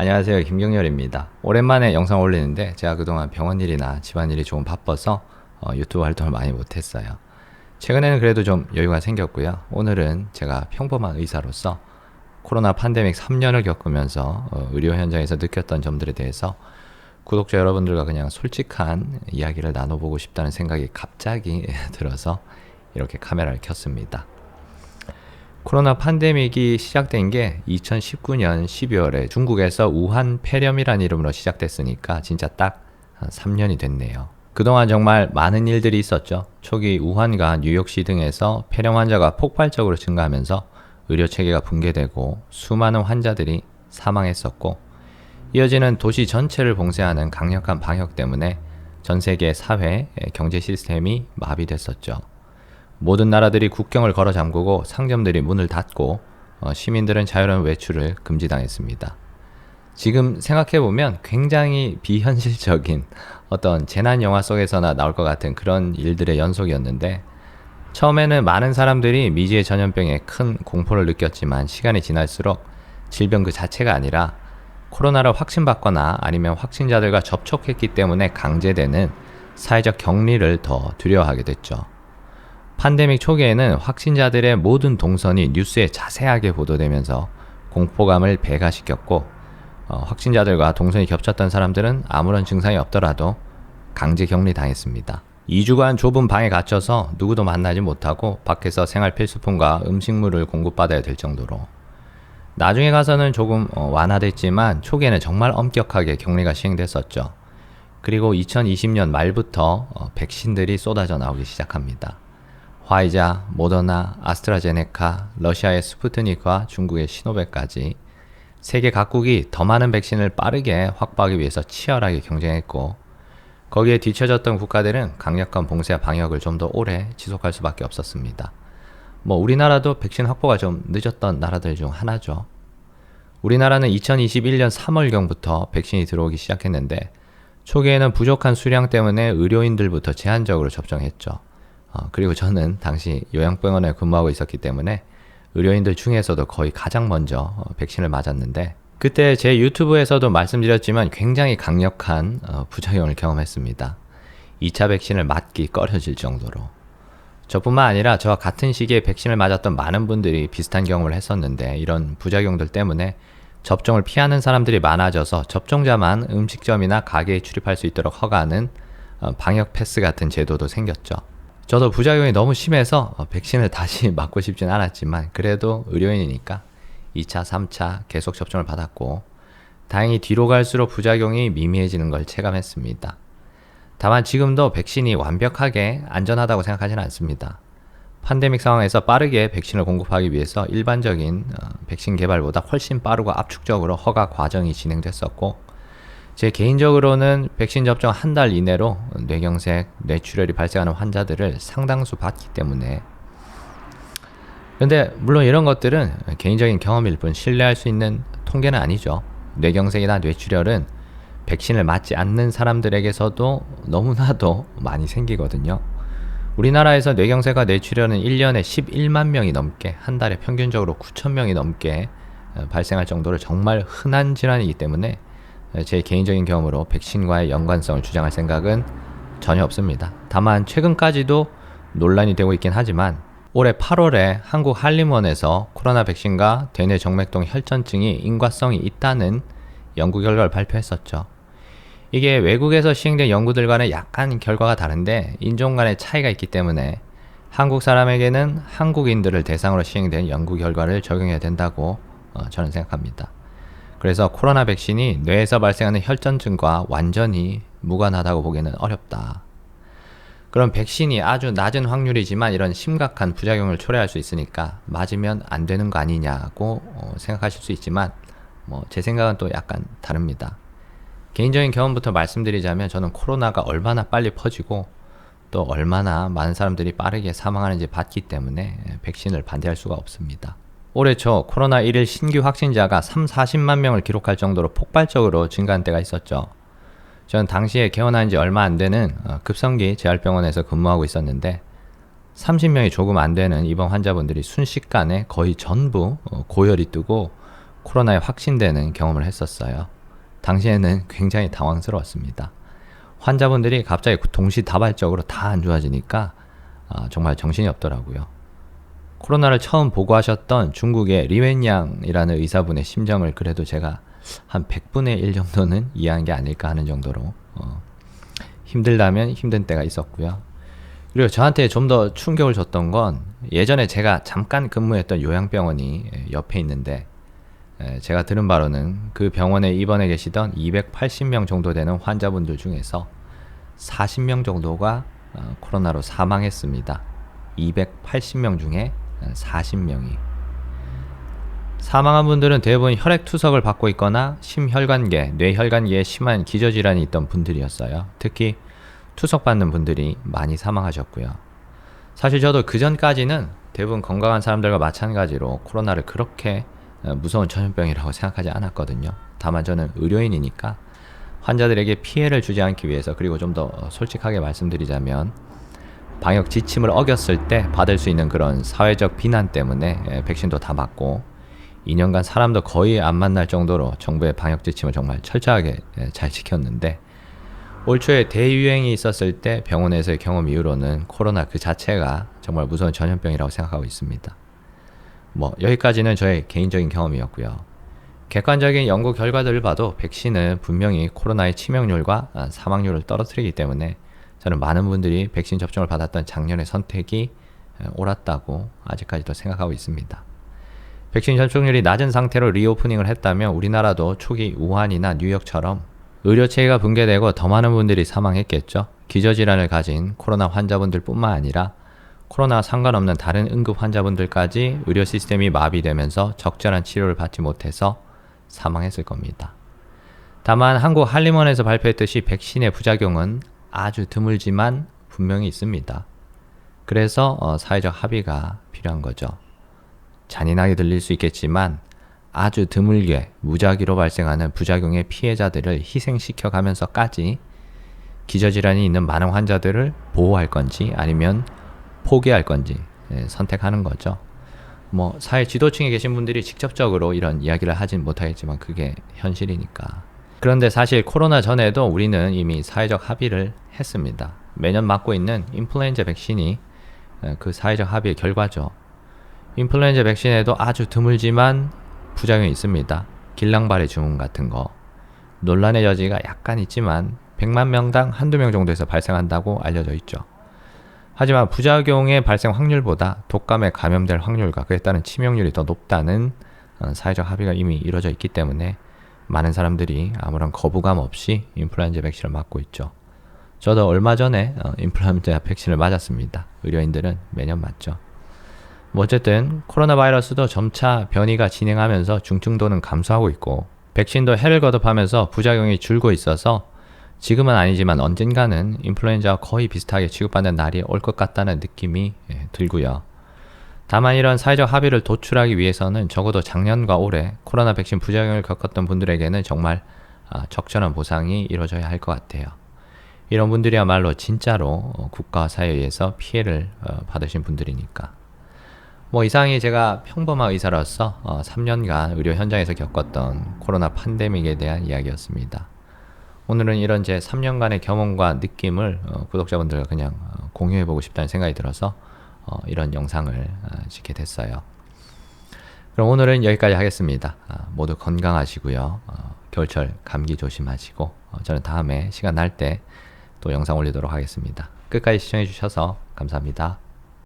안녕하세요. 김경열입니다. 오랜만에 영상 올리는데 제가 그동안 병원 일이나 집안일이 조금 바빠서 어, 유튜브 활동을 많이 못했어요. 최근에는 그래도 좀 여유가 생겼고요. 오늘은 제가 평범한 의사로서 코로나 팬데믹 3년을 겪으면서 어, 의료 현장에서 느꼈던 점들에 대해서 구독자 여러분들과 그냥 솔직한 이야기를 나눠보고 싶다는 생각이 갑자기 들어서 이렇게 카메라를 켰습니다. 코로나 팬데믹이 시작된 게 2019년 12월에 중국에서 우한 폐렴이라는 이름으로 시작됐으니까 진짜 딱한 3년이 됐네요. 그동안 정말 많은 일들이 있었죠. 초기 우한과 뉴욕시 등에서 폐렴 환자가 폭발적으로 증가하면서 의료 체계가 붕괴되고 수많은 환자들이 사망했었고 이어지는 도시 전체를 봉쇄하는 강력한 방역 때문에 전 세계 사회, 경제 시스템이 마비됐었죠. 모든 나라들이 국경을 걸어 잠그고 상점들이 문을 닫고 어, 시민들은 자유로운 외출을 금지당했습니다. 지금 생각해보면 굉장히 비현실적인 어떤 재난 영화 속에서나 나올 것 같은 그런 일들의 연속이었는데 처음에는 많은 사람들이 미지의 전염병에 큰 공포를 느꼈지만 시간이 지날수록 질병 그 자체가 아니라 코로나를 확진받거나 아니면 확진자들과 접촉했기 때문에 강제되는 사회적 격리를 더 두려워하게 됐죠. 팬데믹 초기에는 확진자들의 모든 동선이 뉴스에 자세하게 보도되면서 공포감을 배가시켰고 어, 확진자들과 동선이 겹쳤던 사람들은 아무런 증상이 없더라도 강제 격리 당했습니다. 2주간 좁은 방에 갇혀서 누구도 만나지 못하고 밖에서 생활 필수품과 음식물을 공급받아야 될 정도로 나중에 가서는 조금 어, 완화됐지만 초기에는 정말 엄격하게 격리가 시행됐었죠. 그리고 2020년 말부터 어, 백신들이 쏟아져 나오기 시작합니다. 화이자, 모더나, 아스트라제네카, 러시아의 스푸트닉과 중국의 시노백까지 세계 각국이 더 많은 백신을 빠르게 확보하기 위해서 치열하게 경쟁했고 거기에 뒤처졌던 국가들은 강력한 봉쇄와 방역을 좀 더 오래 지속할 수밖에 없었습니다. 뭐 우리나라도 백신 확보가 좀 늦었던 나라들 중 하나죠. 우리나라는 2021년 3월경부터 백신이 들어오기 시작했는데 초기에는 부족한 수량 때문에 의료인들부터 제한적으로 접종했죠. 어, 그리고 저는 당시 요양병원에 근무하고 있었기 때문에 의료인들 중에서도 거의 가장 먼저 어, 백신을 맞았는데 그때 제 유튜브에서도 말씀드렸지만 굉장히 강력한 어, 부작용을 경험했습니다. 2차 백신을 맞기 꺼려질 정도로. 저뿐만 아니라 저와 같은 시기에 백신을 맞았던 많은 분들이 비슷한 경험을 했었는데 이런 부작용들 때문에 접종을 피하는 사람들이 많아져서 접종자만 음식점이나 가게에 출입할 수 있도록 허가하는 어, 방역 패스 같은 제도도 생겼죠. 저도 부작용이 너무 심해서 어, 백신을 다시 맞고 싶진 않았지만 그래도 의료인이니까 2차, 3차 계속 접종을 받았고 다행히 뒤로 갈수록 부작용이 미미해지는 걸 체감했습니다. 다만 지금도 백신이 완벽하게 안전하다고 생각하지는 않습니다. 팬데믹 상황에서 빠르게 백신을 공급하기 위해서 일반적인 어, 백신 개발보다 훨씬 빠르고 압축적으로 허가 과정이 진행됐었고 제 개인적으로는 백신 접종 한 달 이내로 뇌경색, 뇌출혈이 발생하는 환자들을 상당수 봤기 때문에 근데 물론 이런 것들은 개인적인 경험일 뿐 신뢰할 수 있는 통계는 아니죠. 뇌경색이나 뇌출혈은 백신을 맞지 않는 사람들에게서도 너무나도 많이 생기거든요. 우리나라에서 뇌경색과 뇌출혈은 1년에 11만 명이 넘게 한 달에 평균적으로 9천 명이 넘게 어, 발생할 정도로 정말 흔한 질환이기 때문에 제 개인적인 경험으로 백신과의 연관성을 주장할 생각은 전혀 없습니다. 다만 최근까지도 논란이 되고 있긴 하지만 올해 8월에 한국 한림원에서 코로나 백신과 대뇌 정맥동 혈전증이 인과성이 있다는 연구 결과를 발표했었죠. 이게 외국에서 시행된 연구들과는 약간 결과가 다른데 인종 간의 차이가 있기 때문에 한국 사람에게는 한국인들을 대상으로 시행된 연구 결과를 적용해야 된다고 어, 저는 생각합니다. 그래서 코로나 백신이 뇌에서 발생하는 혈전증과 완전히 무관하다고 보기는 어렵다. 그럼 백신이 아주 낮은 확률이지만 이런 심각한 부작용을 초래할 수 있으니까 맞으면 안 되는 거 아니냐고 어, 생각하실 수 있지만 뭐 제 생각은 또 약간 다릅니다. 개인적인 경험부터 말씀드리자면 저는 코로나가 얼마나 빨리 퍼지고 또 얼마나 많은 사람들이 빠르게 사망하는지 봤기 때문에 백신을 반대할 수가 없습니다. 올해 초 코로나 1일 신규 확진자가 3, 40만 명을 기록할 정도로 폭발적으로 증가한 때가 있었죠. 전 당시에 개원한 지 얼마 안 되는 어, 급성기 재활병원에서 근무하고 있었는데 30명이 조금 안 되는 입원 환자분들이 순식간에 거의 전부 어, 고열이 뜨고 코로나에 확진되는 경험을 했었어요. 당시에는 굉장히 당황스러웠습니다. 환자분들이 갑자기 동시다발적으로 다 안 좋아지니까 아, 정말 정신이 없더라고요. 코로나를 처음 보고하셨던 중국의 리웬양이라는 의사분의 심정을 그래도 제가 한 100분의 1 정도는 이해한 게 아닐까 하는 정도로 어, 힘들다면 힘든 때가 있었고요. 그리고 저한테 좀 더 충격을 줬던 건 예전에 제가 잠깐 근무했던 요양병원이 옆에 있는데 제가 들은 바로는 그 병원에 입원해 계시던 280명 정도 되는 환자분들 중에서 40명 정도가 어, 코로나로 사망했습니다. 280명 중에 40명이. 사망한 분들은 대부분 혈액 투석을 받고 있거나 심혈관계, 뇌혈관계에 심한 기저질환이 있던 분들이었어요. 특히 투석받는 분들이 많이 사망하셨고요. 사실 저도 그 전까지는 대부분 건강한 사람들과 마찬가지로 코로나를 그렇게 어, 무서운 전염병이라고 생각하지 않았거든요. 다만 저는 의료인이니까 환자들에게 피해를 주지 않기 위해서 그리고 좀 더 솔직하게 말씀드리자면 방역 지침을 어겼을 때 받을 수 있는 그런 사회적 비난 때문에 예, 백신도 다 맞고 2년간 사람도 거의 안 만날 정도로 정부의 방역 지침을 정말 철저하게 예, 잘 지켰는데 올 초에 대유행이 있었을 때 병원에서의 경험 이후로는 코로나 그 자체가 정말 무서운 전염병이라고 생각하고 있습니다. 뭐 여기까지는 저의 개인적인 경험이었고요. 객관적인 연구 결과들을 봐도 백신은 분명히 코로나의 치명률과 아, 사망률을 떨어뜨리기 때문에 저는 많은 분들이 백신 접종을 받았던 작년의 선택이 옳았다고 아직까지도 생각하고 있습니다. 백신 접종률이 낮은 상태로 리오프닝을 했다면 우리나라도 초기 우한이나 뉴욕처럼 의료 체계가 붕괴되고 더 많은 분들이 사망했겠죠. 기저질환을 가진 코로나 환자분들 뿐만 아니라 코로나 상관없는 다른 응급 환자분들까지 의료 시스템이 마비되면서 적절한 치료를 받지 못해서 사망했을 겁니다. 다만 한국 한림원에서 발표했듯이 백신의 부작용은 아주 드물지만 분명히 있습니다. 그래서 어, 사회적 합의가 필요한 거죠. 잔인하게 들릴 수 있겠지만 아주 드물게 무작위로 발생하는 부작용의 피해자들을 희생시켜 가면서까지 기저질환이 있는 많은 환자들을 보호할 건지 아니면 포기할 건지 예, 선택하는 거죠. 뭐 사회 지도층에 계신 분들이 직접적으로 이런 이야기를 하진 못하겠지만 그게 현실이니까. 그런데 사실 코로나 전에도 우리는 이미 사회적 합의를 했습니다. 매년 맞고 있는 인플루엔자 백신이 그 사회적 합의의 결과죠. 인플루엔자 백신에도 아주 드물지만 부작용이 있습니다. 길랑발의 증후군 같은 거. 논란의 여지가 약간 있지만 100만 명당 한두 명 정도에서 발생한다고 알려져 있죠. 하지만 부작용의 발생 확률보다 독감에 감염될 확률과 그에 따른 치명률이 더 높다는 어, 사회적 합의가 이미 이루어져 있기 때문에 많은 사람들이 아무런 거부감 없이 인플루엔자 백신을 맞고 있죠. 저도 얼마 전에 어, 인플루엔자 백신을 맞았습니다. 의료인들은 매년 맞죠. 뭐 어쨌든 코로나 바이러스도 점차 변이가 진행하면서 중증도는 감소하고 있고 백신도 해를 거듭하면서 부작용이 줄고 있어서 지금은 아니지만 언젠가는 인플루엔자와 거의 비슷하게 취급받는 날이 올 것 같다는 느낌이 예, 들고요. 다만 이런 사회적 합의를 도출하기 위해서는 적어도 작년과 올해 코로나 백신 부작용을 겪었던 분들에게는 정말 아, 적절한 보상이 이루어져야 할 것 같아요. 이런 분들이야말로 진짜로 어, 국가와 사회에서 피해를 어, 받으신 분들이니까. 뭐 이상이 제가 평범한 의사로서 3년간 어, 의료 현장에서 겪었던 코로나 팬데믹에 대한 이야기였습니다. 오늘은 이런 제 3년간의 경험과 느낌을 구독자분들과 그냥 공유해보고 싶다는 생각이 들어서 어, 이런 영상을 어, 찍게 됐어요. 그럼 오늘은 여기까지 하겠습니다. 아, 모두 건강하시고요. 어, 겨울철 감기 조심하시고 어, 저는 다음에 시간 날 때 또 영상 올리도록 하겠습니다. 끝까지 시청해 주셔서 감사합니다.